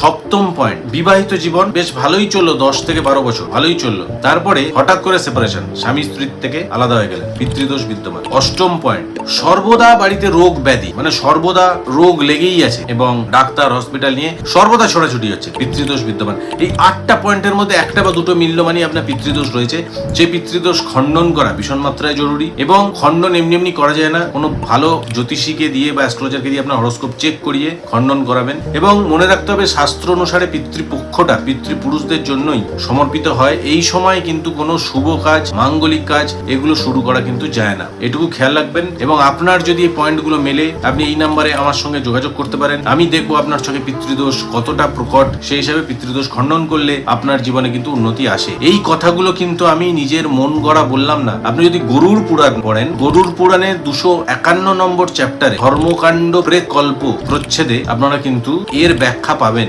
সপ্তম পয়েন্ট বিবাহিত জীবন বেশ ভালোই চলল, দশ থেকে বারো বছর, ভালোই চলল। তারপরে হঠাৎ করে সেপারেশন স্বামী স্ত্রীর থেকে আলাদা হয়ে গেলেন, পিতৃদোষ বিদ্যমান। অষ্টম পয়েন্ট সর্বদা বাড়িতে রোগ ব্যাধি মানে সর্বদা রোগ লেগেই আছে এবং ডাক্তার হসপিটাল নিয়ে সর্বদা ছোটাছুটি হচ্ছে, পিতৃদোষ বিদ্যমান। এই আটটা পয়েন্টের মধ্যে একটা বা দুটো মিলল মানে আপনার পিতৃদোষ রয়েছে। যে পিতৃদোষ খণ্ডন করা ভীষণ মাত্রায় জরুরি এবং খণ্ডন এমনি এমনি করা যায় না। কোনো ভালো জ্যোতিষীকে দিয়ে বা অ্যাস্ট্রোলজারকে দিয়ে আপনার হরস্কোপ চেক করিয়ে খণ্ডন করাবেন এবং মনে রাখতে হবে শাস্ত্র অনুসারে পিতৃপক্ষটা পিতৃপুরুষদের জন্যই সমর্পিত হয়। এই সময় কিন্তু কোনো শুভ কাজ, মাঙ্গলিক কাজ এগুলো শুরু করা কিন্তু যায় না। এটুকু খেয়াল রাখবেন এবং আপনার যদি এই পয়েন্টগুলো মেলে, আপনি এই নাম্বারে আমার সঙ্গে যোগাযোগ করতে পারেন। আমি দেখব আপনার সঙ্গে পিতৃদোষ কতটা প্রকট। সেই হিসাবে পিতৃদোষ খণ্ডন করলে আপনার জীবনে কিন্তু উন্নতি আসে। এই কথাগুলো কিন্তু আমি নিজের মন গড়া বললাম না। আপনি যদি গরুর পুরাণ পড়েন, গরুর পুরাণে দুশো একান্ন নম্বর চ্যাপ্টারে ধর্মকাণ্ড প্রেত কল্প প্রচ্ছেদে আপনারা কিন্তু এর ব্যাখ্যা পাবেন।